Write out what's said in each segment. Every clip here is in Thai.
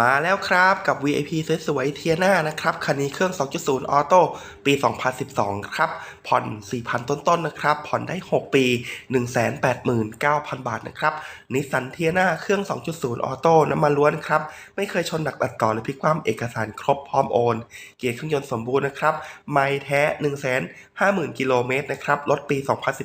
มาแล้วครับกับ VIP สวยๆเทียนานะครับคันนี้เครื่อง 2.0 ออโต้ปี 2012 ครับ ผ่อน 4,000 ต้นๆนะครับ ผ่อนได้ 6 ปี 189,000 บาทนะครับนิสสันเทียนาเครื่อง 2.0 ออโต้น้ำมันล้วนครับ ไม่เคยชนหนักตัดต่อหรือพลิกคว่ำเอกสารครบพร้อมโอน เกียร์เครื่องยนต์สมบูรณ์นะครับ ไม่แท้ 150,000 กิโลเมตรนะครับรถปี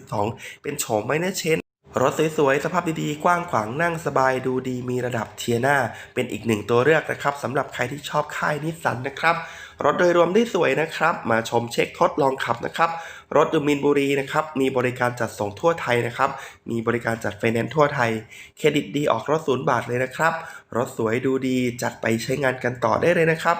2012 เป็นโฉมไม่เนเชน รถสวยๆ สภาพดีๆ กว้างขวางนั่งสบายดูดีมีระดับเทียนาเป็นอีกหนึ่งตัวเลือกนะครับสำหรับใครที่ชอบค่ายนิสสันนะครับ รถโดยรวมได้สวยนะครับ มาชมเช็คทดลองขับนะครับ รถดูมินบุรีนะครับ มีบริการจัดส่งทั่วไทยนะครับ มีบริการจัดไฟแนนซ์ทั่วไทย เครดิตดีออกรถศูนย์บาทเลยนะครับ รถสวยดูดีจัดไปใช้งานกันต่อได้เลยนะครับ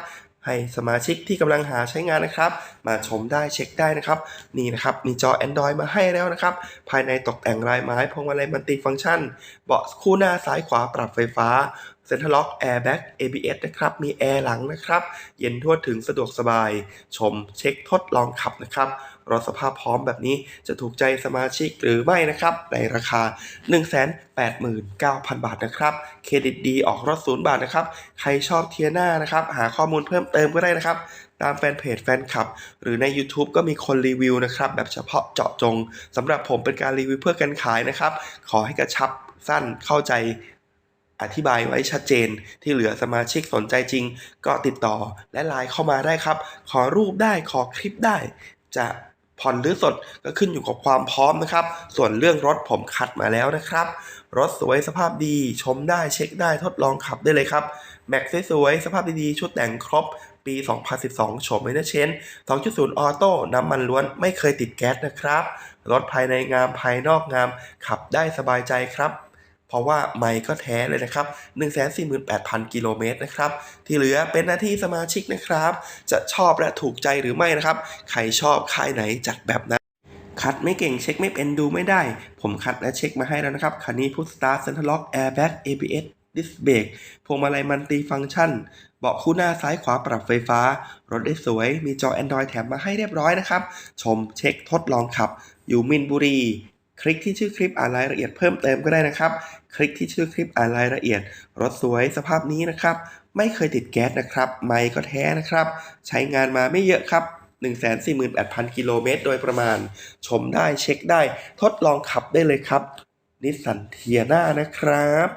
ให้สมาชิกที่กำลังหาใช้งานนะครับ มาชมได้เช็คได้นะครับ นี่นะครับมีจอ Android มาให้แล้วนะครับ ภายในตกแต่งลายไม้พวงมาลัยมัลติฟังก์ชัน เบาะคู่หน้าซ้ายขวาปรับไฟฟ้า เซ็นทรัลล็อกแอร์แบ็ก ABS นะครับ มีแอร์หลังนะครับ เย็นทั่วถึงสะดวกสบาย ชมเช็คทดลองขับนะครับรถสภาพพร้อมแบบนี้จะถูกใจสมาชิกหรือไม่นะครับ ในราคา 189,000 บาทนะครับ เครดิตดีออกรถศูนย์บาทนะครับ ใครชอบเทียน่านะครับ หาข้อมูลเพิ่มเติมก็ได้นะครับ ตามแฟนเพจแฟนคลับ หรือใน YouTube ก็มีคนรีวิวนะครับ แบบเฉพาะเจาะจงสำหรับผมเป็นการรีวิวเพื่อการขายนะครับ ขอให้กระชับสั้นเข้าใจ อธิบายไว้ชัดเจน ที่เหลือสมาชิกสนใจจริง ก็ติดต่อและไลน์เข้ามาได้ครับ ขอรูปได้ขอคลิปได้ จะผ่อนหรือสดก็ขึ้นอยู่กับความพร้อมนะครับ ส่วนเรื่องรถผมคัดมาแล้วนะครับ รถสวยสภาพดี ชมได้เช็คได้ทดลองขับได้เลยครับ แม็กสวยๆสภาพดีๆ ชุดแต่งครบ ปี 2012 โฉมไม่ได้เชน2.0 ออโต้ น้ำมันล้วนไม่เคยติดแก๊สนะครับ รถภายในงามภายนอกงาม ขับได้สบายใจครับ เพราะว่าไม่ก็แท้เลยนะครับ 148,000 กิโลเมตรนะครับ ที่เหลือเป็นหน้าที่สมาชิกนะครับ จะชอบและถูกใจหรือไม่นะครับ ใครชอบค่ายไหนจัดแบบนั้น คัดไม่เก่งเช็คไม่เป็นดูไม่ได้ ผมคัดและเช็คมาให้แล้วนะครับ คันนี้พุทสตาร์เซนทรัล็อกแอร์แบ็ก ABS ดิสเบรกพวงมาลัยมันติฟังก์ชัน เบาะคู่หน้าซ้ายขวาปรับไฟฟ้า รถได้สวย มีจอ Android แถมมาให้เรียบร้อยนะครับ ชมเช็คทดลองขับ อยู่มินบุรี คลิกที่ชื่อคลิปอ่านรายละเอียดเพิ่มเติมก็ได้นะครับ คลิกที่ชื่อคลิปอ่านรายละเอียด รถสวยสภาพนี้นะครับ ไม่เคยติดแก๊สนะครับ ไม่ก็แท้นะครับ ใช้งานมาไม่เยอะครับ148,000 กิโลเมตรโดยประมาณ ชมได้เช็คได้ ทดลองขับได้เลยครับนิสสันเทียนานะครับ